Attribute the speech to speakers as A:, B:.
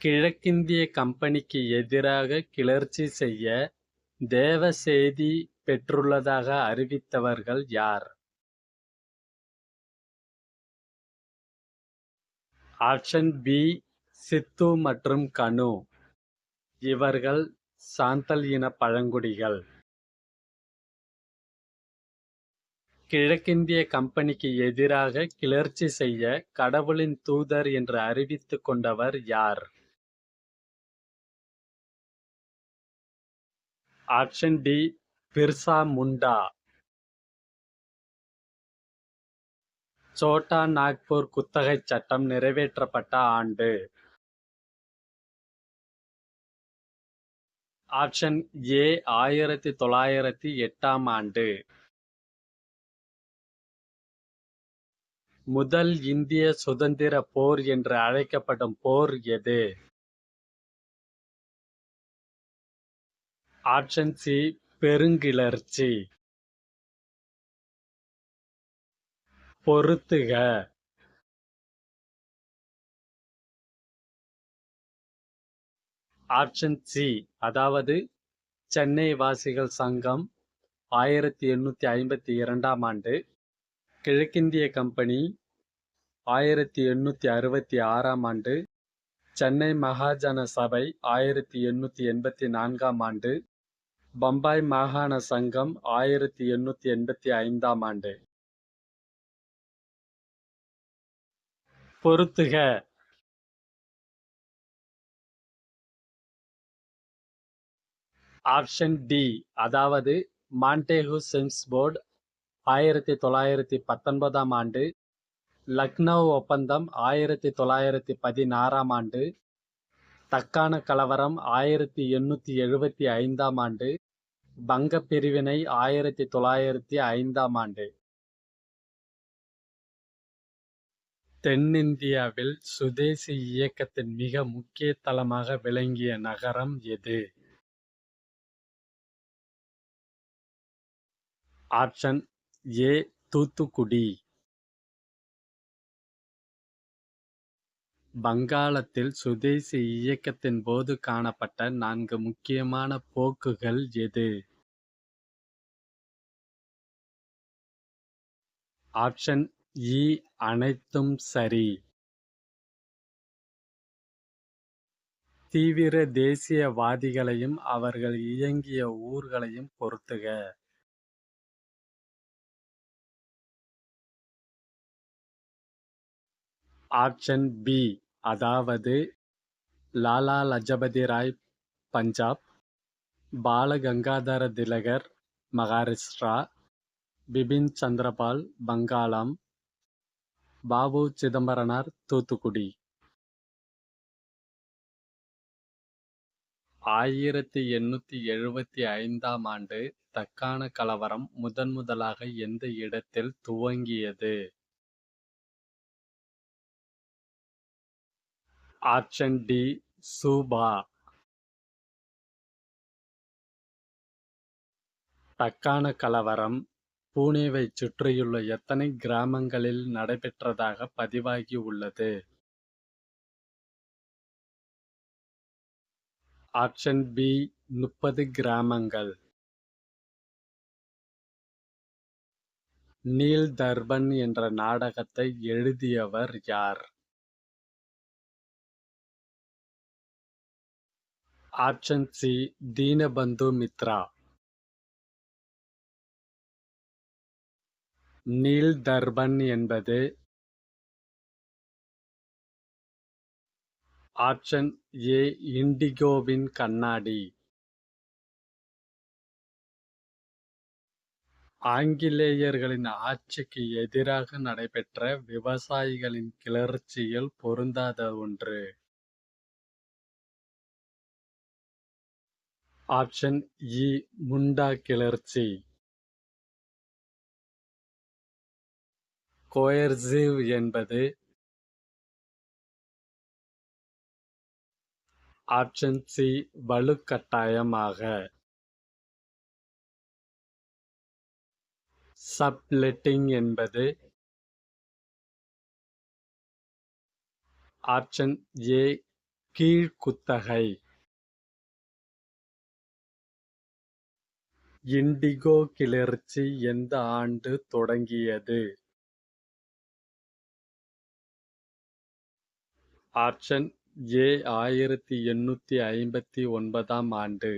A: கிழக்கிந்திய கம்பெனிக்கு எதிராக கிளர்ச்சி செய்ய தேவசேதி பெற்றுள்ளதாக அறிவித்தவர்கள் யார்? ஆப்ஷன் பி சித்து மற்றும் கனு. இவர்கள் சாந்தல் இன பழங்குடிகள். கிழக்கிந்திய கம்பெனிக்கு எதிராக கிளர்ச்சி செய்ய கடவுளின் தூதர் என்று அறிவித்துக் கொண்டவர் யார்? Option D Birsa Munda. Chhota Nagpur குத்தகைச் சட்டம் நிறைவேற்றப்பட்ட ஆண்டு? ஆப்ஷன் ஏ ஆயிரத்தி தொள்ளாயிரத்தி எட்டாம் ஆண்டு. முதல் இந்திய சுதந்திரப் போர் என்று அழைக்கப்படும் போர் எது? ஆப்ஷன் சி பெருங்கிளர்ச்சி. பொறுத்துக ஆப்ஷன் சி அதாவது சென்னை வாசிகள் சங்கம் ஆயிரத்தி எண்ணூற்றி ஐம்பத்தி இரண்டாம் ஆண்டு கிழக்கிந்திய கம்பெனி ஆயிரத்தி எண்ணூற்றி அறுபத்தி ஆறாம் ஆண்டு சென்னை மகாஜன சபை ஆயிரத்தி எண்ணூற்றி எண்பத்தி நான்காம் ஆண்டு பம்பாய் மாகாண சங்கம் ஆயிரத்தி எண்ணூற்றி எண்பத்தி ஐந்தாம் ஆண்டு. பொருத்துக ஆப்ஷன் டி அதாவது மாண்டேகு சென்ஸ் போர்டு ஆயிரத்தி தொள்ளாயிரத்தி பத்தொன்பதாம் ஆண்டு லக்னோ ஒப்பந்தம் ஆயிரத்தி தொள்ளாயிரத்தி பதினாறாம் ஆண்டு தக்கான கலவரம் ஆயிரத்தி எண்ணூற்றி எழுபத்தி ஐந்தாம் ஆண்டு வங்கப் பிரிவினை ஆயிரத்தி தொள்ளாயிரத்தி ஐந்தாம் ஆண்டு தென்னிந்தியாவில் சுதேசி இயக்கத்தின் மிக முக்கிய தளமாக விளங்கிய நகரம் எது? Option A Thoothukudi. வங்காளத்தில் சுதேசி இயக்கத்தின் போது காணப்பட்ட நான்கு முக்கியமான போக்குகள் எது? ஆப்ஷன் இ அனைத்தும் சரி. தீவிர தேசியவாதிகளையும் அவர்கள் இயங்கிய ஊர்களையும் பொறுத்துக. ஆப்ஷன் பி அதாவது லாலா லஜபதி ராய் பஞ்சாப், பால கங்காதர திலகர் மகாராஷ்டிரா, பிபின் சந்திரபால் வங்காளம், பாபு சிதம்பரனார் தூத்துக்குடி. ஆயிரத்தி எண்ணூற்றி எழுபத்தி ஐந்தாம் ஆண்டு தக்கான கலவரம் முதன்முதலாக எந்த இடத்தில் துவங்கியது? Option D சூபா. தக்கான கலவரம் பூனேவைச் சுற்றியுள்ள எத்தனை கிராமங்களில் நடைபெற்றதாக பதிவாகி உள்ளது? ஆப்ஷன் பி முப்பது கிராமங்கள். நீல் தர்பன் என்ற நாடகத்தை எழுதியவர் யார்? Option C Dinabandhu Mitra. Neil Darpan என்பது ஆப்ஷன் ஏ இண்டிகோவின் கண்ணாடி. ஆங்கிலேயர்களின் ஆட்சிக்கு எதிராக நடைபெற்ற விவசாயிகளின் கிளர்ச்சியில் பொருந்தாத ஒன்று. ஆப்ஷன் இ முண்டா கிளர்ச்சி. கோயர்சிவ் என்பது ஆப்ஷன் சி வலுக்கட்டாயமாக. சப்லெட்டிங் என்பது ஆப்ஷன் ஏ கீழ்க்குத்தகை இண்டிகோ கிளர்ச்சி எந்த ஆண்டு தொடங்கியது? ஆப்ஷன் ஏ ஆயிரத்தி எண்ணூத்தி ஐம்பத்தி ஒன்பதாம் ஆண்டு.